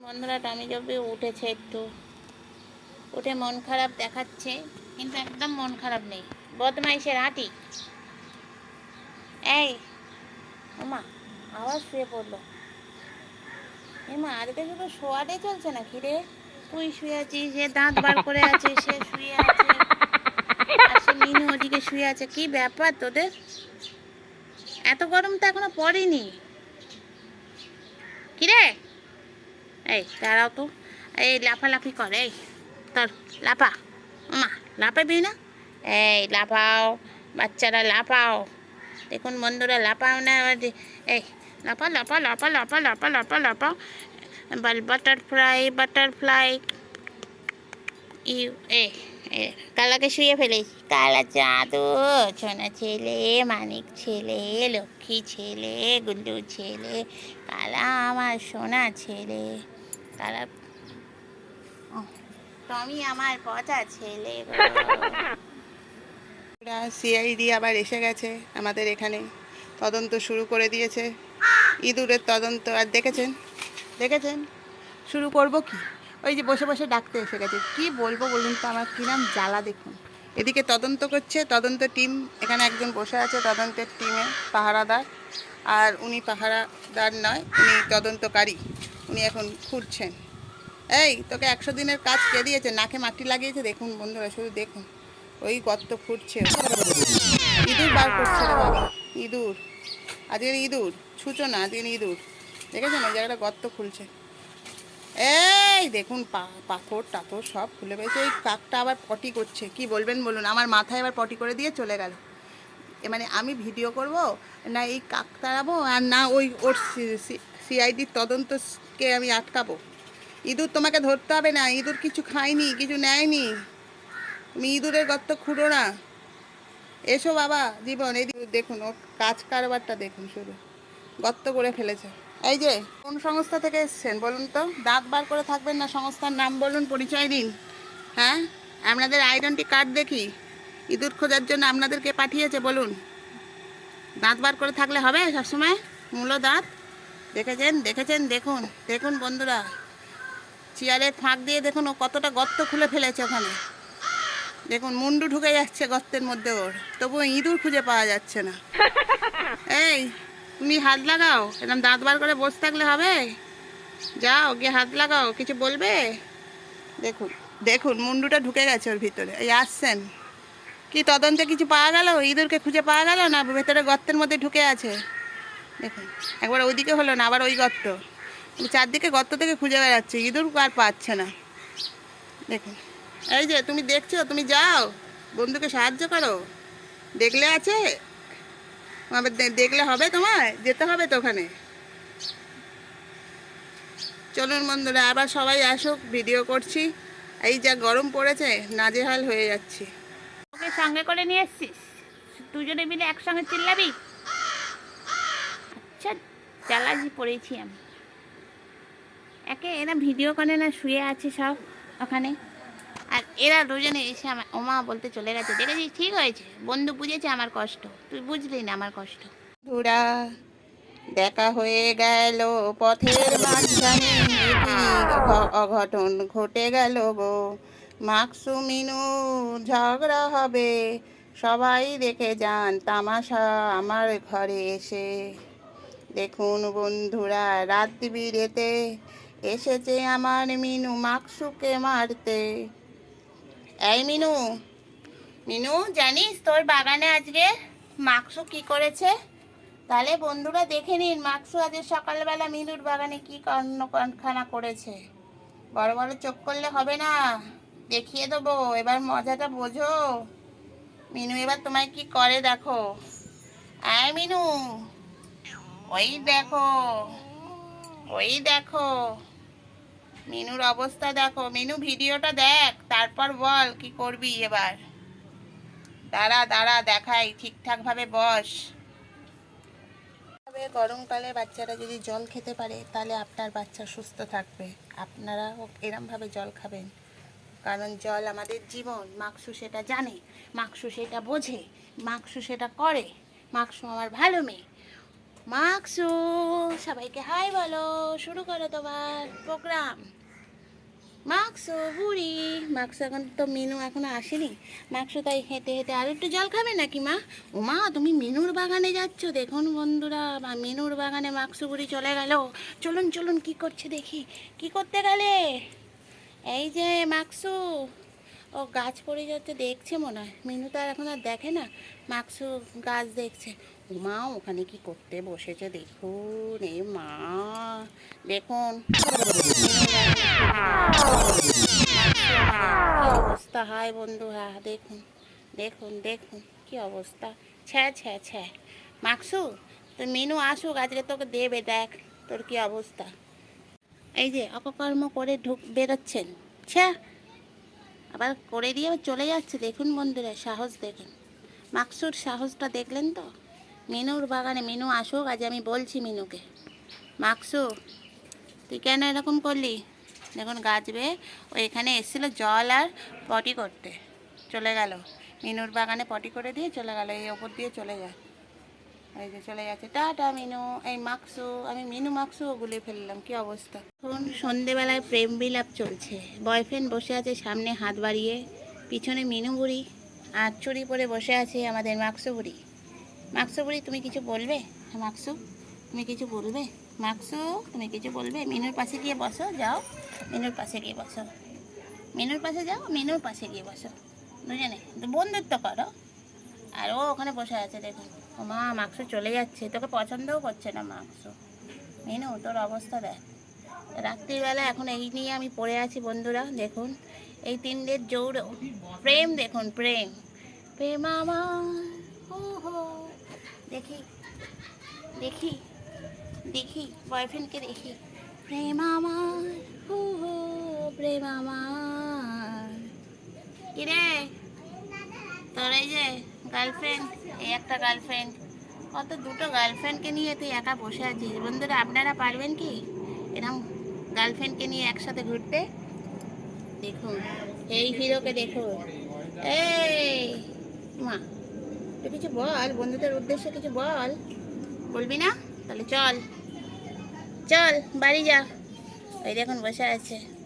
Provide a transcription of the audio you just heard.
বন্ধুরা টমি জবে উঠেছে একটু। উঠে মন খারাপ দেখাচ্ছে, কিন্তু একদম মন খারাপ নেই। বদমাইশের হাঁটি। এই, ওমা, আওয়াজ শুয়ে পড়ল। এমা আজকে শুধু শোয়াটাই চলছে না রে? তুই শুয়ে আছিস সে দাঁত বার করে আছে, সে শুয়ে আছে। আর মিনু ওদিকে শুয়ে আছে, কি ব্যাপার তোদের? এত গরম তো এখনও পড়েনি। কিরে এই, দাঁড়াও তো। এই, লাফালাফি কর, এই তোর লাফা। মা, লাফাবি না? এই, লাফাও, বাচ্চারা লাফাও। দেখুন বন্ধুরা, লাফাও না এই লাফা লাফা লাফা লাফা লাফা লাফা লাফা বাটারফ্লাই বাটারফ্লাই ইউ, এ কালাকে শুয়ে ফেলেছি কালা চাঁদো সোনা ছেলে, মানিক ছেলে, লক্ষ্মী ছেলে, গুল্লু ছেলে, কালা আমার সোনা ছেলে। ও, টমি আমার পচা ছেলে। গো। সিআইডি আবার এসে গেছে আমাদের এখানে। তদন্ত শুরু করে দিয়েছে। ইঁদুরের তদন্ত আর দেখেছেন? দেখেছেন? শুরু করব কি? ওই যে বসে বসে ডাকতে এসে গেছে। কি বলব বলুন তো আমার? কিরাম জ্বালা দেখুন। এদিকে তদন্ত করছে তদন্ত টিম। এখানে একজন বসে আছে তদন্তের টিমে পাহারাদার। আর উনি পাহারাদার নয় উনি তদন্তকারী। উনি এখন খুঁড়ছেন। এই, তোকে একশো দিনের কাজ কে দিয়েছে? নাকে মাটি লাগিয়েছে? দেখুন বন্ধুরা, শুধু দেখুন। ওই গর্ত ফুটছে ইঁদুর বার করছে বাবা। ইঁদুর। আজকের ইঁদুর। ছুঁচো না, আজকের ইঁদুর। দেখেছেন? ওই জায়গাটা গর্ত খুলছে। এই, দেখুন পাথর টাথর সব খুলে পেয়েছে ওই কাকটা আবার পটি করছে। কি বলবেন বলুন? আমার মাথায় আবার পটি করে দিয়ে চলে গেল। এ মানে আমি ভিডিও করব? না এই কাক তাড়াবো? আর না ওই ওর সিআইডির তদন্তকে আমি আটকাবো? ইঁদুর তোমাকে ধরতে হবে না, ইঁদুর কিছু খায়নি, কিছু নেয়নি। তুমি ইঁদুরের গর্ত খুঁড়ো না। এসো বাবা, জীবন, এই দেখুন ও কাজ কারবারটা দেখুন শুধু। গর্ত করে ফেলেছে। এই যে, কোন সংস্থা থেকে এসছেন বলুন তো? দাঁত বার করে থাকবেন না সংস্থার নাম বলুন, পরিচয় দিন। হ্যাঁ? আপনাদের আইডেন্টি কার্ড দেখি। ইঁদুর খোঁজার জন্য আপনাদেরকে পাঠিয়েছে, বলুন। দাঁত বার করে থাকলে হবে সবসময়? মূল দাঁত? দেখেছেন? দেখেছেন? দেখুন। দেখুন বন্ধুরা। চেয়ারের ফাঁক দিয়ে দেখুন ও কতটা গর্ত খুলে ফেলেছে ওখানে। দেখুন, মুন্ডু ঢুকে যাচ্ছে গর্তের মধ্যে ওর। তবুও ইঁদুর খুঁজে পাওয়া যাচ্ছে না। এই, তুমি হাত লাগাও। এরকম দাঁত বার করে বসে থাকলে হবে? যাও, গিয়ে হাত লাগাও। কিছু বলবে? দেখুন দেখুন, মুন্ডুটা ঢুকে গেছে ওর ভিতরে। এই, আসছেন। কি তদন্তে কিছু পাওয়া গেল? ইঁদুরকে খুঁজে পাওয়া গেল না? ভেতরে গর্তের মধ্যে ঢুকে আছে। দেখুন, একবার ওইদিকে হলো না, আবার ওই গর্ত। চারদিকে গর্ত থেকে খুঁজে বেড়াচ্ছে, ইঁদুর আর পাচ্ছে না। দেখুন, এই যে তুমি দেখছ, তুমি যাও, বন্ধুকে সাহায্য করো। দেখলে আছে? আবার দেখলে হবে তোমার যেতে হবে তো ওখানে। চলুন বন্ধুরা, আবার সবাই আসুক, ভিডিও করছি। এই যা গরম পড়েছে, নাজেহাল হয়ে যাচ্ছি। ওকে সঙ্গে করে নিয়ে এসছিস? দুজনে মিলে একসঙ্গে চিল্লাবি? আচ্ছা চালাজি পড়েছি আমি। একে এরা ভিডিও করে না, শুয়ে আছে সব ওখানে। আর এরা দুজনে এসে আমার ওমা বলতে চলে গেছে দেখেছি ঠিক হয়েছে। বন্ধু বুঝেছে আমার কষ্ট। তুই বুঝলি না আমার কষ্ট। ধুরা দেখা হয়ে গেল পথের মাঝখানে। অঘটন ঘটে গেল গো। মাকসু মিনু, ঝগড়া হবে। সবাই দেখে যান তামাশা আমার ঘরে এসে। দেখুন বন্ধুরা রাত বিরেতে এসেছে আমার মিনু মাকসুকে মারতে। এই মিনু মিনু, জানিস তোর বাগানে আজকে মাকসু কি করেছে? তাহলে বন্ধুরা দেখে নিন, মাকসু আজকে সকালবেলা মিনুর বাগানে কি কর্ণখানা করেছে। বড় বড় চোখ করলে হবে না। দেখিয়ে দেবো, এবার মজাটা বোঝো। মিনু, এবার তোমায় কি করে দেখো? আয় মিনু ওই দেখো ওই দেখো। মিনুর অবস্থা দেখো। মিনু, ভিডিওটা দেখ, তারপর বল কি করবি এবার। দাঁড়া দাঁড়া, দেখাই ঠিকঠাক ভাবে বস গরমকালে বাচ্চারা যদি জল খেতে পারে, তাহলে আপনার বাচ্চা সুস্থ থাকবে। আপনারাও এরমভাবে জল খাবেন। কারণ জল আমাদের জীবন। মাকসু সেটা জানে, মাকসু সেটা বোঝে, মাকসু সেটা করে। মাকসু আমার ভালো মেয়ে। মাকসু, সবাইকে হাই বলো, শুরু করো তোমার প্রোগ্রাম মাকসু, বুড়ি। মাকসু এখন তো মিনু এখনও আসেনি। মাকসু তাই হেঁটে হেঁটে আর একটু জল খাবে নাকি মা? ও মা তুমি মিনুর বাগানে যাচ্ছ। দেখুন বন্ধুরা বা মিনুর বাগানে মাকসু, বুড়ি চলে গেল। চলুন চলুন, কি করছে দেখি। কি করতে গেলে? এই যে মাকসু, ও গাছ পড়ে যাচ্ছে, দেখছে মনে হয়। মিনু তো আর এখন আর দেখে না। মাকসু গাছ দেখছে। মা ওখানে কি করতে বসেছে দেখুন, এ মা, দেখুন। অবস্থা, হায় বন্ধু হ্যাঁ দেখুন দেখুন দেখুন, কি অবস্থা। ছ্যা ছ্যা ছ্যা। মাকসু তো মিনু আসুক, আজকে তোকে দেবে, দেখ, তোর কি অবস্থা। এই যে, অপকর্ম করে ঢুক, বেরোচ্ছেন। ছ্যা, আবার করে দিয়ে চলে যাচ্ছে, দেখুন বন্ধুরা, সাহস দেখুন। মাকসুর সাহসটা দেখলেন তো? মিনুর বাগানে, মিনু আসুক, আজ আমি বলছি মিনুকে। মাকসু, তুই কেন এরকম করলি? দেখুন, গাছবে, ও এখানে এসেছিল জল আর পটি করতে। চলে গেল। মিনুর বাগানে পটি করে দিয়ে চলে গেল, এই ওপর দিয়ে চলে যায়। এই যে চলে যাচ্ছে টাটা, মিনু। এই মাকসু, আমি মিনু মাকসু গুলে ফেললাম। কি অবস্থা? এখন সন্ধেবেলায় প্রেম বিলাপ চলছে। বয়ফ্রেন্ড বসে আছে সামনে হাত বাড়িয়ে, পিছনে মিনু বুড়ি, আর চুরি পরে বসে আছে আমাদের মাকসু বুড়ি। মাকসু বলি তুমি কিছু বলবে? হ্যাঁ, মাকসু তুমি কিছু বলবে? মাকসু তুমি কিছু বলবে? মিনুর পাশে গিয়ে বসো যাও। মিনুর পাশে গিয়ে বসো। মিনুর পাশে যাও মিনুর পাশে গিয়ে বসো। বুঝলে বন্ধুত্ব করো। আর ও ওখানে বসে আছে দেখুন। ও মা মাংস চলে যাচ্ছে। তোকে পছন্দও করছে না মাংস মেনু তোর অবস্থা দেখ। রাত্রিবেলা এখন এই নিয়ে আমি পড়ে আছি বন্ধুরা দেখুন। এই তিন তিনদের জৌড়ো প্রেম দেখুন প্রেম। প্রেম আমার ও দেখি দেখি দেখি বয়ফ্রেন্ডকে দেখি। প্রেম আমার, হো হো, প্রেম আমার। কিরে তোর এই যে গার্লফ্রেন্ড এই একটা গার্লফ্রেন্ড কত দুটো গার্লফ্রেন্ডকে নিয়ে তুই একা বসে আছিস? বন্ধুরা, আপনারা পারবেন কি? এরকম গার্লফ্রেন্ডকে নিয়ে একসাথে ঘুরতে? দেখুন, এই হিরোকে দেখুন। এই, মা। তুই কিছু বল, বন্ধুদের উদ্দেশ্যে কিছু বল। বলবি না? তাহলে চল। চল, বাড়ি যা। ওই দেখুন বসে আছে।